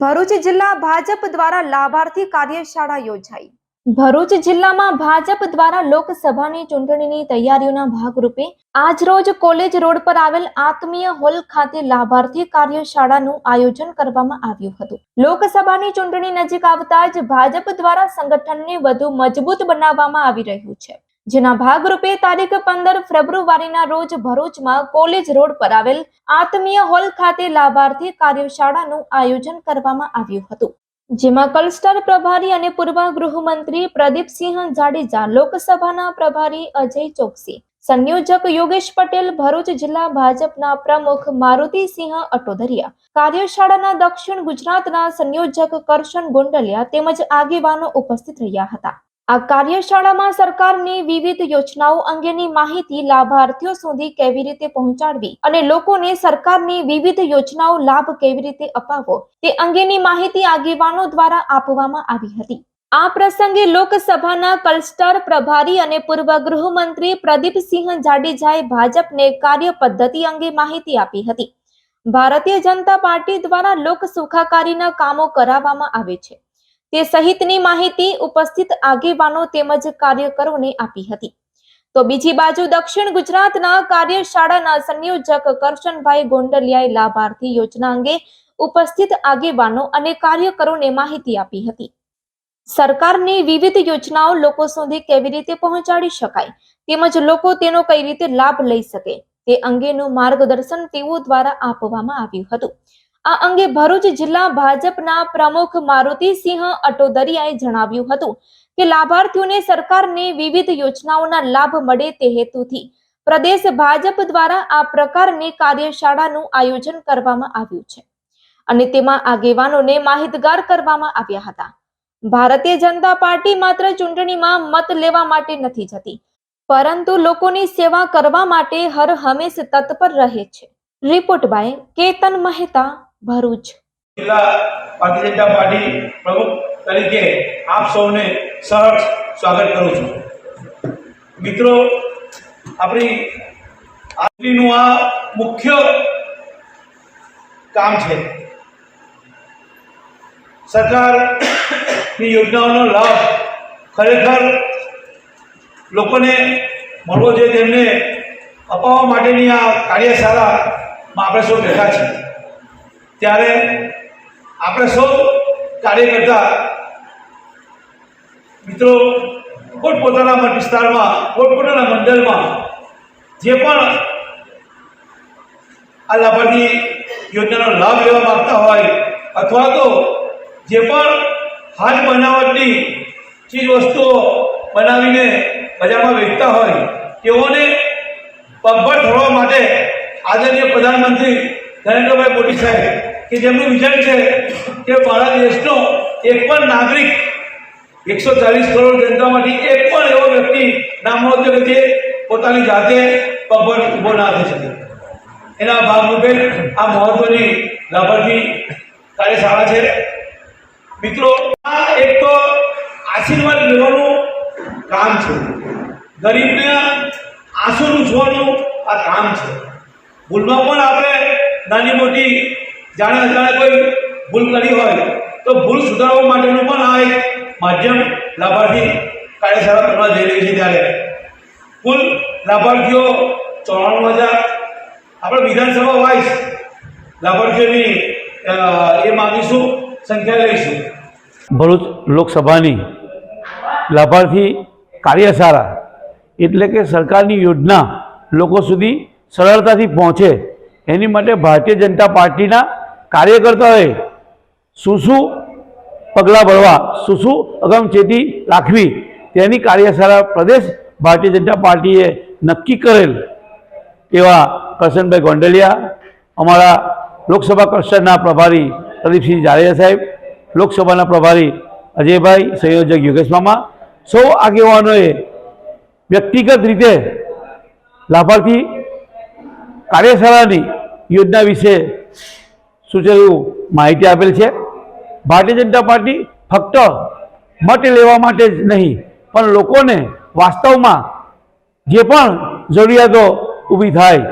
ભરૂચ જિલ્લા ભાજપ દ્વારા લાભાર્થી કાર્યશાળા યોજાઈ. ભરૂચ જિલ્લામાં ભાજપ દ્વારા લોકસભાની ચૂંટણીની તૈયારીઓના ભાગરૂપે આજરોજ કોલેજ રોડ પર આવેલ આત્મીય હોલ ખાતે લાભાર્થી કાર્યશાળાનું આયોજન કરવામાં આવ્યું હતું. લોકસભાની ચૂંટણી નજીક આવતા જ ભાજપ દ્વારા સંગઠનને વધુ મજબૂત બનાવવામાં આવી રહ્યું છે. જેના ભાગરૂપે તારીખ પંદર ફેબ્રુઆરીના રોજ ભરૂચમાં કોલેજ રોડ પર આવેલ આત્મીય હોલ ખાતે લાભાર્થી કાર્યશાળાનું આયોજન કરવામાં આવ્યું હતું. જેમાં કલસ્ટર પ્રભારી અને પૂર્વ ગૃહમંત્રી પ્રદીપસિંહ જાડેજા, લોકસભાના પ્રભારી અજય ચોકસી, સંયોજક યોગેશ પટેલ, ભરૂચ જિલ્લા ભાજપના પ્રમુખ મારુતિસિંહ અટોદરિયા, કાર્યશાળાના દક્ષિણ ગુજરાતના સંયોજક કરશન ગોંડલિયા તેમજ આગેવાનો ઉપસ્થિત રહ્યા હતા. આ કાર્યશાળામાં સરકારની વિવિધ યોજનાઓ અંગેની માહિતી લાભાર્થીઓ સુધી કેવી રીતે પહોંચાડવી અને લોકોને સરકારની વિવિધ યોજનાઓ લાભ કેવી રીતે અપાવવો તે અંગેની માહિતી આગેવાનો દ્વારા આપવામાં આવી હતી. આ પ્રસંગે લોકસભાના કલસ્ટર પ્રભારી અને પૂર્વ ગૃહમંત્રી પ્રદીપસિંહ જાડેજાએ ભાજપને કાર્ય પદ્ધતિ અંગે માહિતી આપી હતી. ભારતીય જનતા પાર્ટી દ્વારા લોક સુખાકારીના કામો કરાવવામાં આવે છે. તે સહિતની માહિતી ઉપસ્થિત આગેવાનો તેમજ કાર્યકરોને આપી હતી. તો બીજી બાજુ દક્ષિણ ગુજરાતના કાર્યશાળાના સંયોજક કરશનભાઈ ગોંડલિયાએ લાભાર્થી યોજના અંગે ઉપસ્થિત આગેવાનો અને કાર્યકરોને માહિતી આપી હતી. સરકારની વિવિધ યોજનાઓ લોકો સુધી કેવી રીતે પહોંચાડી શકાય તેમજ લોકો તેનો કઈ રીતે લાભ લઈ શકે તે અંગેનું માર્ગદર્શન તેઓ દ્વારા આપવામાં આવ્યું હતું. આ અંગે ભરૂચ જિલ્લા ભાજપના પ્રમુખ મારુતિસિંહ અટોદરિયાએ જણાવ્યું હતું કે લાભાર્થીઓને સરકારની વિવિધ યોજનાઓના લાભ મળે તે હેતુથી પ્રદેશ ભાજપ દ્વારા આ પ્રકારની કાર્યશાળાનું આયોજન કરવામાં આવ્યું છે. અને તેમાં આગેવાનોને માહિતગાર કરવામાં આવ્યા હતા. ભારતીય જનતા પાર્ટી માત્ર ચૂંટણીમાં મત લેવા માટે નથી જતી, પરંતુ લોકોની સેવા કરવા માટે હર હંમેશ તત્પર રહે છે. Report by Ketan Mehta Bharuch. જિલ્લા ભારતીય જનતા પાર્ટી પ્રમુખ તરીકે આપ સૌને સહર્ષ સ્વાગત કરું છું. મિત્રો, આપણી આજનું આ મુખ્ય કામ છે. સરકારની યોજનાઓનો લાભ ખરેખર લોકોને મળવો જોઈએ, તેમને અપાવવા માટેની આ કાર્યશાળામાં આપણે સૌ ભેગા છીએ. ત્યારે આપણે સૌ કાર્યકર્તા મિત્રો પોતપોતાના વિસ્તારમાં, પોતપોતાના મંડળમાં જે પણ આ લાભાર્થી યોજનાનો લાભ લેવા માંગતા હોય અથવા તો જે પણ હાથ બનાવટની ચીજ વસ્તુઓ બનાવીને બજારમાં વેચતા હોય, તેઓને પગભર થવા માટે આદરણીય પ્રધાનમંત્રી નરેન્દ્રભાઈ મોદી સાહેબ કે જેમનું વિચાર છે કે ભારત દેશનો એક પણ નાગરિક એકસો ચાલીસ કરોડ જનતામાંથી એક પણ એવો વ્યક્તિ નામ નોંધ્યો કે જે પોતાની જાતે પગભર ઊભો ના થઈ શકે. એના ભાગરૂપે આ મહત્વની લાભાર્થી કાર્યશાળા છે. મિત્રો, આ એક તો આશીર્વાદ લેવાનું કામ છે. ગરીબને આંસુ લૂછવાનું આ કામ છે. ભૂલમાં પણ આપણે નાની મોટી જાણે અજાણે કોઈ ભૂલ કરી હોય, તો ભૂલ સુધારવા માટેનું પણ આ એક માધ્યમ લાભાર્થી કાર્યશાળા કરવા જઈ રહી છે ત્યારે. કુલ લાભાર્થીઓ ચોરાણું હજાર. આપણે વિધાનસભા વાઇઝ લાભાર્થીઓની એ માગીશું, સંખ્યા લઈશું. ભરૂચ લોકસભાની લાભાર્થી કાર્યશાળા એટલે કે સરકારની યોજના લોકો સુધી સરળતાથી પહોંચે. એની માટે ભારતીય જનતા પાર્ટીના કાર્યકર્તાઓએ શું શું પગલાં ભરવા, શું શું અગમચેતી રાખવી, તેની કાર્યશાળા પ્રદેશ ભારતીય જનતા પાર્ટીએ નક્કી કરેલ એવા કરશનભાઈ ગોંડલિયા, અમારા લોકસભા કક્ષાના પ્રભારી પ્રદીપસિંહ જાડેજા સાહેબ, લોકસભાના પ્રભારી અજયભાઈ, સંયોજક યોગેશ મામા, સૌ આગેવાનોએ વ્યક્તિગત રીતે લાભાર્થી કાર્યશાળાની યોજના વિશે સૂચેલું માહિતી આપેલ છે? ભારતીય જનતા પાર્ટી ફક્ત મત લેવા માટે જ નહીં, પણ લોકોને વાસ્તવમાં જે પણ જરૂરિયાતો ઊભી થાય,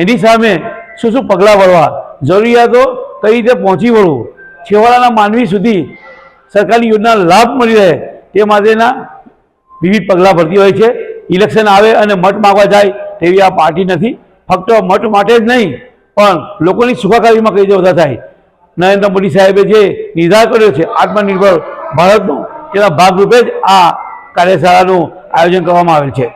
એની સામે શું શું પગલાં ભરવા, જરૂરિયાતો કઈ રીતે પહોંચી વળવું, છેવાડાના માનવી સુધી સરકારની યોજના લાભ મળી રહે તે માટેના વિવિધ પગલાં ભરતી હોય છે. ઇલેક્શન આવે અને મત માગવા જાય તેવી આ પાર્ટી નથી. ફક્ત મત માટે જ નહીં પણ લોકોની સુખાકારીમાં કઈ રીતે વધારે થાય નરેન્દ્ર મોદી સાહેબે જે નિર્ધાર કર્યો છે આત્મનિર્ભર ભારતનો, તેના ભાગરૂપે જ આ કાર્યશાળાનું આયોજન કરવામાં આવેલ છે.